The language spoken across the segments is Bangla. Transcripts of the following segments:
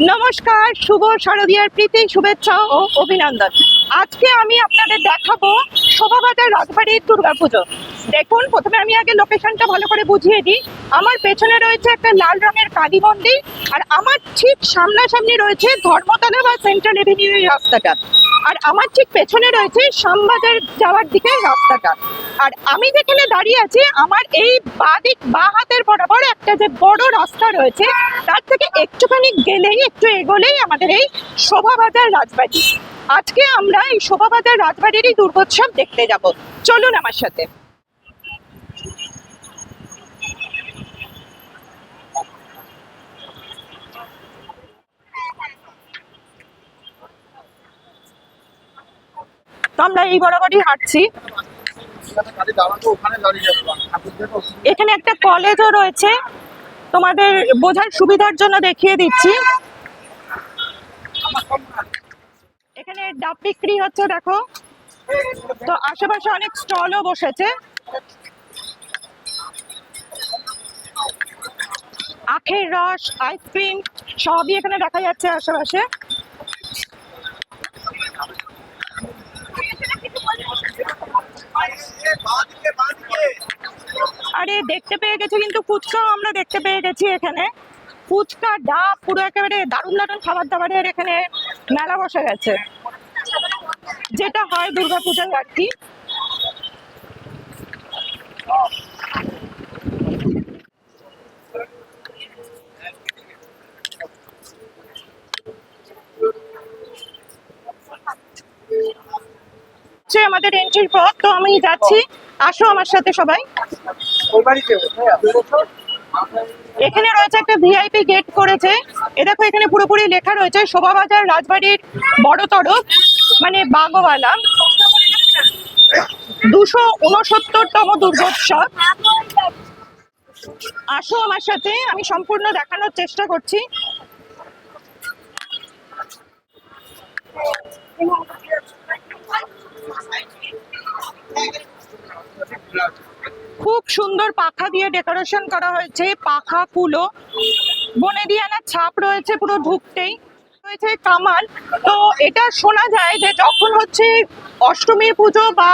নমস্কার শুভ শারদীয়ার প্রীতি শুভেচ্ছা ও অভিনন্দন। আজকে আমি আপনাদের দেখাবো শোভাবাজার রাজবাড়ির দুর্গাপুজো। দেখুন, প্রথমে আমি আগে লোকেশনটা ভালো করে বুঝিয়ে দিই। আমার পেছনে রয়েছে একটা লাল রঙের কালী মন্দির, আর আমার ঠিক সামনাসামনি রয়েছে ধর্মতলা বা সেন্ট্রাল এভিনিউ রাস্তাটা। আর আমার ঠিক পেছনে রয়েছে শ্যামবাজার যাওয়ার দিকে রাস্তাটা। আর আমি যেখানে দাঁড়িয়ে আছি, আমার এই বাঁ দিক, বাঁ হাতের বরাবর একটা যে বড় রাস্তা রয়েছে, তার থেকে একটুখানি গেলেই, একটু এগোলেই আমাদের এই শোভাবাজার রাজবাড়ি। আজকে আমরা এই শোভাবাজার রাজবাড়িরই দুর্গোৎসব দেখতে যাব। চলুন আমার সাথে। আমরা এই বরাবরই হাঁটছি। এখানে একটা কলেজও রয়েছে। তোমাদের বোঝার সুবিধার জন্য দেখিয়ে দিচ্ছি। এখানে ডাব বিক্রি হচ্ছে, দেখো। তো আশেপাশে অনেক স্টলও বসেছে। আখের রস, আইসক্রিম সবই এখানে দেখা যাচ্ছে আশেপাশে। আরে দেখতে পেয়ে গেছি কিন্তু ফুচকাও আমরা দেখতে পেয়ে গেছি এখানে। ফুচকা, ডাব, পুরো একেবারে দারুণ দারুণ খাবার দাবারের এখানে মেলা বসে গেছে। যেটা হয় দুর্গাপূজার আর কি। আমাদের এন্ট্রির পথ, তো আমি যাচ্ছি। আসো আমার সাথে সবাই। এখানে রয়েছে একটা ভিআইপি গেট করেছে। এ দেখো, এখানে পুরোপুরি লেখা রয়েছে, শোভাবাজার রাজবাড়ির বড় তরফ মানে বাগোয়ালা। দুশো উনসত্তরতম দুর্গোৎসব। আসো আমার সাথে, আমি সম্পূর্ণ দেখানোর চেষ্টা করছি। খুব সুন্দর পাখা দিয়ে ডেকোরেশন করা হয়েছে, পাখা কুলো বনে দিয়ে আনা ছাপ রয়েছে, পুরো ঢুকতেই রয়েছে কামান তো এটা শোনা যায় যে যখন হচ্ছে অষ্টমী পুজো বা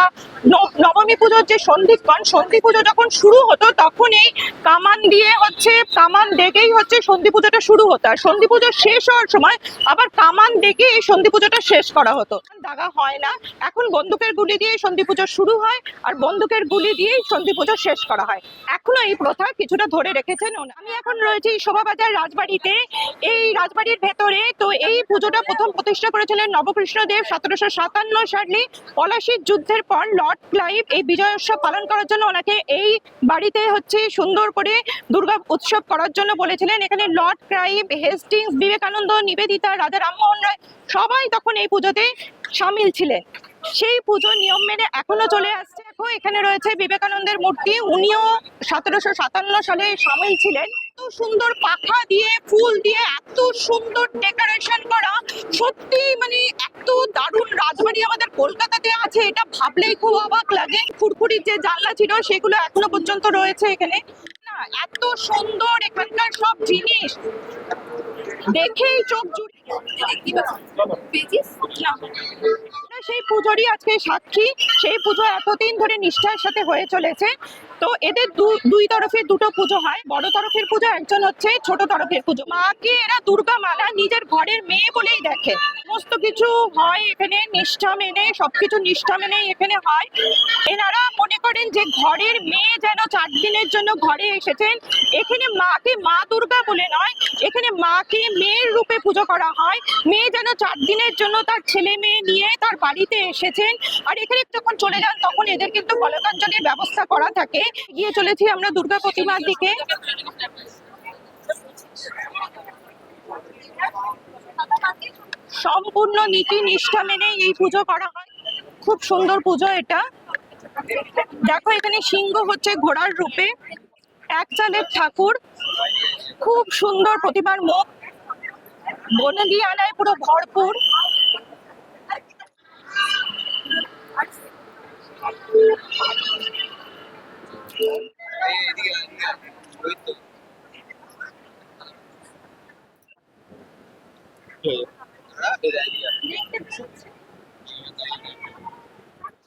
নবমী পুজোর যে সন্ধিক্ষণ, সন্ধি পুজো যখন শুরু হতো, তখনই কামান দিয়ে হচ্ছে কামান ডেকেই হচ্ছে সন্ধি পুজোটা শুরু হতো। আর সন্ধি পুজো শেষ হওয়ার সময় আবার কামান ডেকে এই সন্ধি পুজোটা শেষ করা হতো। দাগা হয় না। এখন বন্দুকের গুলি দিয়ে সন্ধি পুজো শুরু হয় আর বন্দুকের গুলি দিয়েই সন্ধি পুজো শেষ করা হয়। এখনও এই প্রথা কিছুটা ধরে রেখেছেন আমি এখন রয়েছি শোভাবাজার রাজবাড়িতে। এই রাজবাড়ির ভেতরে তো এই পুজোটা প্রথম প্রতিষ্ঠা করেছিলেন নবকৃষ্ণদেব সতেরোশো সাতান্ন সালে। পলাশির যুদ্ধের পর লর্ড ক্লাইভ এই বিজয় উৎসব পালন করার জন্য ওনাকে এই বাড়িতে হচ্ছে সুন্দর করে দুর্গা উৎসব করার জন্য বলেছিলেন। এখানে Lord Clive, Hastings, Vivekananda, Nivedita, Raja Rammohan Roy সবাই তখন এই পুজোতে সামিল ছিলেন সেই পুজো নিয়ম মেনে এখনও চলে আসছে। দেখো, এখানে রয়েছে বিবেকানন্দের মূর্তি। উনিও সতেরোশো সাতান্ন সালে সামিল ছিলেন। এত সুন্দর পাখা দিয়ে, ফুল দিয়ে, এত সুন্দর ডেকোরেশন করা। সত্যি মানে এত দারুণ রাজবাড়ি আমাদের কলকাতাতে আছে। এটা ভাবলেই খুব অবাক লাগে। ফুরফুরির যে জানলা ছিল, সেগুলো এখনও পর্যন্ত রয়েছে এখানে। না, এত সুন্দর এখানকার সব জিনিস। দেখেই চোখ জুড়ে সেই পুজোরই আজকে সাক্ষী। সেই পুজো এতদিন ধরে নিষ্ঠার সাথে হয়ে চলেছে। তো এদের দুই তরফে দুটো পুজো হয়। বড় তরফের পুজো, একজন হচ্ছে ছোট তরফের পুজো। মাকে এরা দুর্গা মালা নিজের ঘরের মেয়ে বলেই দেখে। সমস্ত কিছু হয় এখানে, নিষ্ঠা মেনে, সবকিছু নিষ্ঠা মেনেই এখানে হয়। এনারা মনে করেন যে ঘরের মেয়ে যেন চার দিনের জন্য ঘরে এসেছেন, এখানে মাকে মা দুর্গা বলে নয়, এখানে মাকে মেয়ের রূপে পুজো করা হয়। মেয়ে যেন চার দিনের জন্য তার ছেলে মেয়ে নিয়ে তার বাড়িতে এসেছেন। আর এখানে যখন চলে যান, তখন এদের কিন্তু কলকাঞ্জলির ব্যবস্থা করা থাকে। গিয়ে চলেছি আমরা দুর্গা প্রতিমার দিকে। সম্পূর্ণ নীতি নিষ্ঠা মেনে এই পুজো করা হয়। খুব সুন্দর পুজো এটা। দেখো, এখানে সিংহ হচ্ছে ঘোড়ার রূপে। এক চালের ঠাকুর। খুব সুন্দর প্রতিমার মুখ। বনে দিয়ে আনায় পুরো ভরপুর।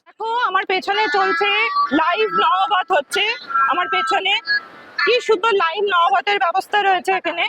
দেখো, আমার পেছনে চলছে লাইভ নবাত হচ্ছে। আমার পেছনে কি সুন্দর লাইভ নবাতের ব্যবস্থা রয়েছে এখানে।